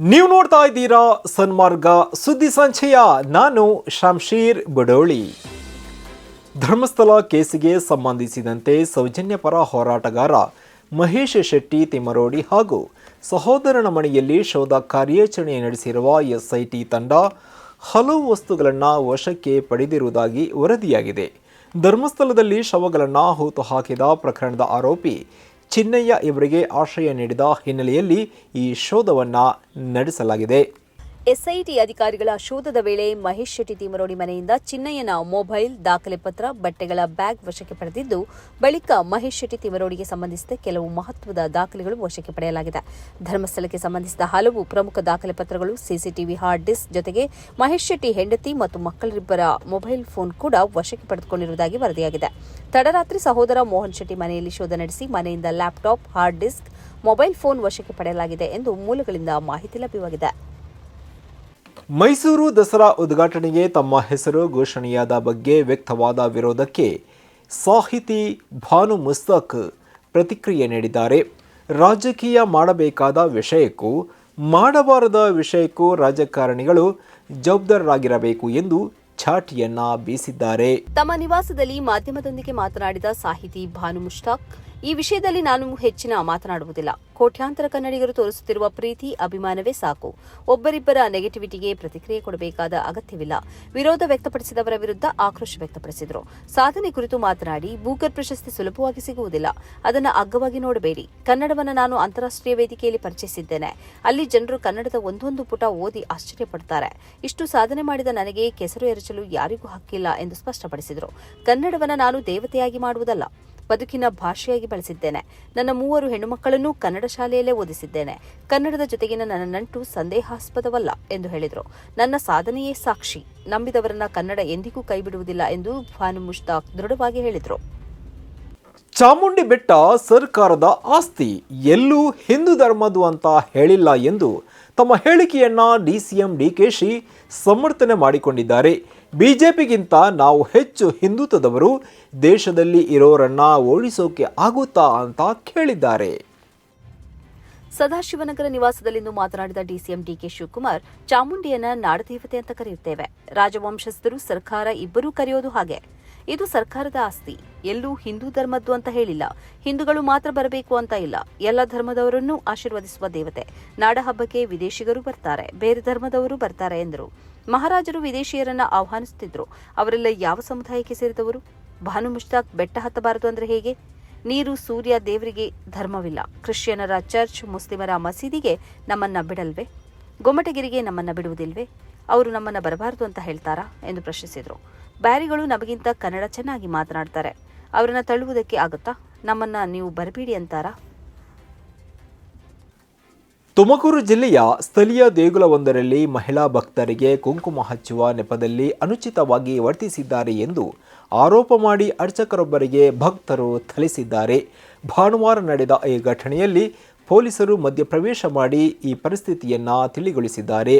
ನೀವು ನೋಡ್ತಾ ಇದ್ದೀರಾ ಸನ್ಮಾರ್ಗ ಸುದ್ದಿ ಸಂಚಯ. ನಾನು ಶಂಶೀರ್ ಬಡೋಳಿ. ಧರ್ಮಸ್ಥಳ ಕೇಸಿಗೆ ಸಂಬಂಧಿಸಿದಂತೆ ಸೌಜನ್ಯ ಪರ ಹೋರಾಟಗಾರ ಮಹೇಶ್ ಶೆಟ್ಟಿ ತಿಮ್ಮರೋಡಿ ಹಾಗೂ ಸಹೋದರನ ಮನೆಯಲ್ಲಿ ಶೋಧ ಕಾರ್ಯಾಚರಣೆ ನಡೆಸಿರುವ ಎಸ್ಐಟಿ ತಂಡ ಹಲವು ವಸ್ತುಗಳನ್ನು ವಶಕ್ಕೆ ಪಡೆದಿರುವುದಾಗಿ ವರದಿಯಾಗಿದೆ. ಧರ್ಮಸ್ಥಳದಲ್ಲಿ ಶವಗಳನ್ನು ಹೂತು ಹಾಕಿದ ಪ್ರಕರಣದ ಆರೋಪಿ ಚಿನ್ನಯ್ಯ ಇವರಿಗೆ ಆಶ್ರಯ ನೀಡಿದ ಹಿನ್ನೆಲೆಯಲ್ಲಿ ಈ ಶೋಧವನ್ನು ನಡೆಸಲಾಗಿದೆ. ಎಸ್ಐಟಿ ಅಧಿಕಾರಿಗಳ ಶೋಧದ ವೇಳೆ ಮಹೇಶ್ ಶೆಟ್ಟಿ ತಿಮರೋಡಿ ಮನೆಯಿಂದ ಚಿನ್ನಯ್ಯನ ಮೊಬೈಲ್ ದಾಖಲೆ ಪತ್ರ, ಬಟ್ಟೆಗಳ ಬ್ಯಾಗ್ ವಶಕ್ಕೆ ಪಡೆದಿದ್ದು, ಬಳಿಕ ಮಹೇಶ್ ಶೆಟ್ಟಿ ತಿಮರೋಡಿಗೆ ಸಂಬಂಧಿಸಿದ ಕೆಲವು ಮಹತ್ವದ ದಾಖಲೆಗಳು ವಶಕ್ಕೆ ಪಡೆಯಲಾಗಿದೆ. ಧರ್ಮಸ್ಥಳಕ್ಕೆ ಸಂಬಂಧಿಸಿದ ಹಲವು ಪ್ರಮುಖ ದಾಖಲೆ ಪತ್ರಗಳು, ಸಿಸಿಟಿವಿ ಹಾರ್ಡ್ ಡಿಸ್ಕ್ ಜೊತೆಗೆ ಮಹೇಶ್ ಶೆಟ್ಟಿ ಹೆಂಡತಿ ಮತ್ತು ಮಕ್ಕಳಿಬ್ಬರ ಮೊಬೈಲ್ ಫೋನ್ ಕೂಡ ವಶಕ್ಕೆ ಪಡೆದುಕೊಂಡಿರುವುದಾಗಿ ವರದಿಯಾಗಿದೆ. ತಡರಾತ್ರಿ ಸಹೋದರ ಮೋಹನ್ ಶೆಟ್ಟಿ ಮನೆಯಲ್ಲಿ ಶೋಧ ನಡೆಸಿ ಮನೆಯಿಂದ laptop, hard disk, mobile phone ವಶಕ್ಕೆ ಪಡೆಯಲಾಗಿದೆ ಎಂದು ಮೂಲಗಳಿಂದ ಮಾಹಿತಿ ಲಭ್ಯವಾಗಿದೆ. ಮೈಸೂರು ದಸರಾ ಉದ್ಘಾಟನೆಗೆ ತಮ್ಮ ಹೆಸರು ಘೋಷಣೆಯಾದ ಬಗ್ಗೆ ವ್ಯಕ್ತವಾದ ವಿರೋಧಕ್ಕೆ ಸಾಹಿತಿ ಭಾನು ಮುಸ್ತಕ್ ಪ್ರತಿಕ್ರಿಯೆ ನೀಡಿದ್ದಾರೆ. ರಾಜಕೀಯ ಮಾಡಬೇಕಾದ ವಿಷಯಕ್ಕೂ, ಮಾಡಬಾರದ ವಿಷಯಕ್ಕೂ ರಾಜಕಾರಣಿಗಳು ಜವಾಬ್ದಾರರಾಗಿರಬೇಕು ಎಂದು ಚಾಟಿಯನ್ನ ಬೀಸಿದ್ದಾರೆ. ತಮ್ಮ ನಿವಾಸದಲ್ಲಿ ಮಾಧ್ಯಮದೊಂದಿಗೆ ಮಾತನಾಡಿದ ಸಾಹಿತಿ ಭಾನು ಮುಷ್ತಾಕ್ ಈ ವಿಷಯದಲ್ಲಿ ನಾನು ಹೆಚ್ಚಿನ ಮಾತನಾಡುವುದಿಲ್ಲ. ಕೋಟ್ಯಾಂತರ ಕನ್ನಡಿಗರು ತೋರಿಸುತ್ತಿರುವ ಪ್ರೀತಿ, ಅಭಿಮಾನವೇ ಸಾಕು. ಒಬ್ಬರಿಬ್ಬರ ನೆಗೆಟಿವಿಟಿಗೆ ಪ್ರತಿಕ್ರಿಯೆ ಕೊಡಬೇಕಾದ ಅಗತ್ಯವಿಲ್ಲ. ವಿರೋಧ ವ್ಯಕ್ತಪಡಿಸಿದವರ ವಿರುದ್ಧ ಆಕ್ರೋಶ ವ್ಯಕ್ತಪಡಿಸಿದರು. ಸಾಧನೆ ಕುರಿತು ಮಾತನಾಡಿ, ಬೂಕರ್ ಪ್ರಶಸ್ತಿ ಸುಲಭವಾಗಿ ಸಿಗುವುದಿಲ್ಲ. ಅದನ್ನು ಅಗ್ಗವಾಗಿ ನೋಡಬೇಡಿ. ಕನ್ನಡವನ್ನು ನಾನು ಅಂತಾರಾಷ್ಟ್ರೀಯ ವೇದಿಕೆಯಲ್ಲಿ ಪರಿಚಯಿಸಿದ್ದೇನೆ. ಅಲ್ಲಿ ಜನರು ಕನ್ನಡದ ಒಂದೊಂದು ಪುಟ ಓದಿ ಆಶ್ಚರ್ಯಪಡುತ್ತಾರೆ ಇಷ್ಟು ಸಾಧನೆ ಮಾಡಿದ ನನಗೆ ಕೆಸರು ಎರಚಲು ಯಾರಿಗೂ ಹಕ್ಕಿಲ್ಲ ಎಂದು ಸ್ಪಷ್ಟಪಡಿಸಿದರು. ಕನ್ನಡವನ್ನು ನಾನು ದೇವತೆಯಾಗಿ ಮಾಡುವುದಲ್ಲ. ಬದುಕಿನ ಭಾಷೆಯಾಗಿ ಬಳಸಿದ್ದೇನೆ. ನನ್ನ ಮೂವರು ಹೆಣ್ಣುಮಕ್ಕಳನ್ನು ಕನ್ನಡ ಶಾಲೆಯಲ್ಲೇ ಓದಿಸಿದ್ದೇನೆ. ಕನ್ನಡದ ಜೊತೆಗಿನ ನನ್ನ ನಂಟು ಸಂದೇಹಾಸ್ಪದವಲ್ಲ ಎಂದು ಹೇಳಿದರು. ನನ್ನ ಸಾಧನೆಯೇ ಸಾಕ್ಷಿ. ನಂಬಿದವರನ್ನ ಕನ್ನಡ ಎಂದಿಗೂ ಕೈಬಿಡುವುದಿಲ್ಲ ಎಂದು ಭಾನು ಮುಷ್ತಾಕ್ ದೃಢವಾಗಿ ಹೇಳಿದರು. ಚಾಮುಂಡಿ ಬೆಟ್ಟ ಸರ್ಕಾರದ ಆಸ್ತಿ. ಎಲ್ಲೂ ಹಿಂದೂ ಧರ್ಮದ್ದು ಅಂತ ಹೇಳಿಲ್ಲ ಎಂದು ತಮ್ಮ ಹೇಳಿಕೆಯನ್ನ ಡಿಸಿಎಂ ಶಿ ಸಮರ್ಥನೆ ಮಾಡಿಕೊಂಡಿದ್ದಾರೆ. ಬಿಜೆಪಿಗಿಂತ ನಾವು ಹೆಚ್ಚು ಹಿಂದುತ್ವದವರು, ದೇಶದಲ್ಲಿ ಇರೋರನ್ನ ಓಡಿಸೋಕೆ ಆಗುತ್ತಾ ಅಂತ ಕೇಳಿದ್ದಾರೆ. ಸದಾಶಿವನಗರ ನಿವಾಸದಲ್ಲಿಂದು ಮಾತನಾಡಿದ ಡಿಸಿಎಂ ಡಿಕೆ ಶಿವಕುಮಾರ್ ಚಾಮುಂಡಿಯನ್ನ ನಾಡದೇವತೆ ಅಂತ ಕರೆಯುತ್ತೇವೆ. ರಾಜವಂಶಸ್ಥರು ಸರ್ಕಾರ ಇಬ್ಬರೂ ಕರೆಯೋದು ಹಾಗೆ. ಇದು ಸರ್ಕಾರದ ಆಸ್ತಿ. ಎಲ್ಲೂ ಹಿಂದೂ ಧರ್ಮದ್ದು ಅಂತ ಹೇಳಿಲ್ಲ. ಹಿಂದೂಗಳು ಮಾತ್ರ ಬರಬೇಕು ಅಂತ ಇಲ್ಲ. ಎಲ್ಲ ಧರ್ಮದವರನ್ನೂ ಆಶೀರ್ವದಿಸುವ ದೇವತೆ. ನಾಡಹಬ್ಬಕ್ಕೆ ವಿದೇಶಿಗರು ಬರ್ತಾರೆ. ಬೇರೆ ಧರ್ಮದವರು ಬರ್ತಾರೆ ಎಂದರು. ಮಹಾರಾಜರು ವಿದೇಶಿಯರನ್ನ ಆಹ್ವಾನಿಸುತ್ತಿದ್ರು. ಅವರೆಲ್ಲ ಯಾವ ಸಮುದಾಯಕ್ಕೆ ಸೇರಿದವರು? ಭಾನು ಮುಷ್ತಾಕ್ ಬೆಟ್ಟ ಹತ್ತಬಾರದು ಅಂದ್ರೆ ಹೇಗೆ? ನೀರು ಸೂರ್ಯ ದೇವರಿಗೆ ಧರ್ಮವಿಲ್ಲ. ಕ್ರಿಶ್ಚಿಯನರ ಚರ್ಚ್ ಮುಸ್ಲಿಮರ ಮಸೀದಿಗೆ ನಮ್ಮನ್ನ ಬಿಡಲ್ವೇ? ಗೊಮ್ಮಟಗಿರಿಗೆ ನಮ್ಮನ್ನ ಬಿಡುವುದಿಲ್ವೇ? ಅವರು ನಮ್ಮನ್ನ ಬರಬಾರದು ಅಂತ ಹೇಳ್ತಾರಾ ಎಂದು ಪ್ರಶ್ನಿಸಿದರು. ಬ್ಯಾರಿಗಳು ನಮಗಿಂತ ಕನ್ನಡ ಚೆನ್ನಾಗಿ ಮಾತನಾಡ್ತಾರೆ. ಅವರನ್ನ ತಳ್ಳುವುದಕ್ಕೆ ಆಗುತ್ತಾ? ನಮ್ಮನ್ನ ನೀವು ಬರಬೇಡಿ ಅಂತಾರಾ? ತುಮಕೂರು ಜಿಲ್ಲೆಯ ಸ್ಥಳೀಯ ದೇಗುಲವೊಂದರಲ್ಲಿ ಮಹಿಳಾ ಭಕ್ತರಿಗೆ ಕುಂಕುಮ ಹಚ್ಚುವ ನೆಪದಲ್ಲಿ ಅನುಚಿತವಾಗಿ ವರ್ತಿಸಿದ್ದಾರೆ ಎಂದು ಆರೋಪ ಮಾಡಿ ಅರ್ಚಕರೊಬ್ಬರಿಗೆ ಭಕ್ತರು ಥಳಿಸಿದ್ದಾರೆ. ಭಾನುವಾರ ನಡೆದ ಈ ಘಟನೆಯಲ್ಲಿ ಪೊಲೀಸರು ಮಧ್ಯಪ್ರವೇಶ ಮಾಡಿ ಈ ಪರಿಸ್ಥಿತಿಯನ್ನು ತಿಳಿಗೊಳಿಸಿದ್ದಾರೆ.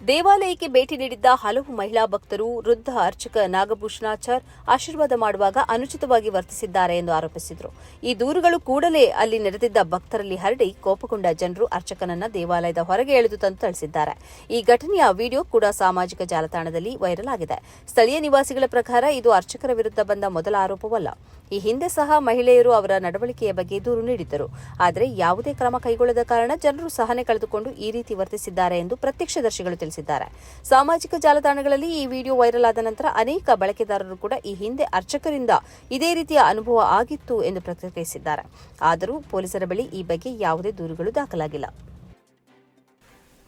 ದೇವಾಲಯಕ್ಕೆ ಭೇಟಿ ನೀಡಿದ್ದ ಹಲವು ಮಹಿಳಾ ಭಕ್ತರು ವೃದ್ಧ ಅರ್ಚಕ ನಾಗಭೂಷಣಾಚಾರ್ ಆಶೀರ್ವಾದ ಮಾಡುವಾಗ ಅನುಚಿತವಾಗಿ ವರ್ತಿಸಿದ್ದಾರೆ ಎಂದು ಆರೋಪಿಸಿದರು. ಈ ದೂರುಗಳು ಕೂಡಲೇ ಅಲ್ಲಿ ನೆರೆದಿದ್ದ ಭಕ್ತರಲ್ಲಿ ಹರಡಿ ಕೋಪಗೊಂಡ ಜನರು ಅರ್ಚಕನನ್ನ ದೇವಾಲಯದ ಹೊರಗೆ ಎಳೆದು ತಂದು ಥಳಿಸಿದ್ದಾರೆ. ಈ ಘಟನೆಯ ವಿಡಿಯೋ ಕೂಡ ಸಾಮಾಜಿಕ ಜಾಲತಾಣದಲ್ಲಿ ವೈರಲ್ ಆಗಿದೆ. ಸ್ಥಳೀಯ ನಿವಾಸಿಗಳ ಪ್ರಕಾರ ಇದು ಅರ್ಚಕರ ವಿರುದ್ಧ ಬಂದ ಮೊದಲ ಆರೋಪವಲ್ಲ. ಈ ಹಿಂದೆ ಸಹ ಮಹಿಳೆಯರು ಅವರ ನಡವಳಿಕೆಯ ಬಗ್ಗೆ ದೂರು ನೀಡಿದ್ದರು. ಆದರೆ ಯಾವುದೇ ಕ್ರಮ ಕೈಗೊಳ್ಳದ ಕಾರಣ ಜನರು ಸಹನೆ ಕಳೆದುಕೊಂಡು ಈ ರೀತಿ ವರ್ತಿಸಿದ್ದಾರೆ ಎಂದು ಪ್ರತ್ಯಕ್ಷದರ್ಶಿಗಳು ತಿಳಿಸಿದ್ದಾರೆ. ಸಾಮಾಜಿಕ ಜಾಲತಾಣಗಳಲ್ಲಿ ಈ ವಿಡಿಯೋ ವೈರಲ್ ಆದ ನಂತರ ಅನೇಕ ಬಳಕೆದಾರರು ಕೂಡ ಈ ಹಿಂದೆ ಅರ್ಚಕರಿಂದ ಇದೇ ರೀತಿಯ ಅನುಭವ ಆಗಿತ್ತು ಎಂದು ಪ್ರತಿಕ್ರಿಯಿಸಿದ್ದಾರೆ. ಆದರೂ ಪೊಲೀಸರ ಬಳಿ ಈ ಬಗ್ಗೆ ಯಾವುದೇ ದೂರುಗಳು ದಾಖಲಾಗಿಲ್ಲ.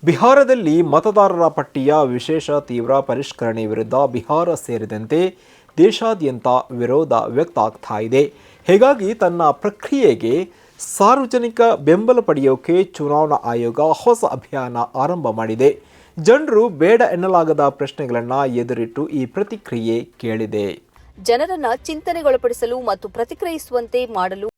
ಬಿಹಾರದಲ್ಲಿ ಮತದಾರರ ಪಟ್ಟಿಯ ವಿಶೇಷ ತೀವ್ರ ಪರಿಷ್ಕರಣೆ ವಿರುದ್ಧ ಬಿಹಾರ ಸೇರಿದಂತೆ ದೇಶಾದ್ಯಂತ ವಿರೋಧ ವ್ಯಕ್ತ ಆಗ್ತಾ ಇದೆ. ಹೀಗಾಗಿ ತನ್ನ ಪ್ರಕ್ರಿಯೆಗೆ ಸಾರ್ವಜನಿಕ ಬೆಂಬಲ ಪಡೆಯೋಕೆ ಚುನಾವಣಾ ಆಯೋಗ ಹೊಸ ಅಭಿಯಾನ ಆರಂಭ ಮಾಡಿದೆ. ಜನರು ಬೇಡ ಎನ್ನಲಾಗದ ಪ್ರಶ್ನೆಗಳನ್ನು ಎದುರಿಟ್ಟು ಈ ಪ್ರತಿಕ್ರಿಯೆ ಕೇಳಿದೆ. ಜನರನ್ನ ಚಿಂತನೆಗೊಳಪಡಿಸಲು ಮತ್ತು ಪ್ರತಿಕ್ರಿಯಿಸುವಂತೆ ಮಾಡಲು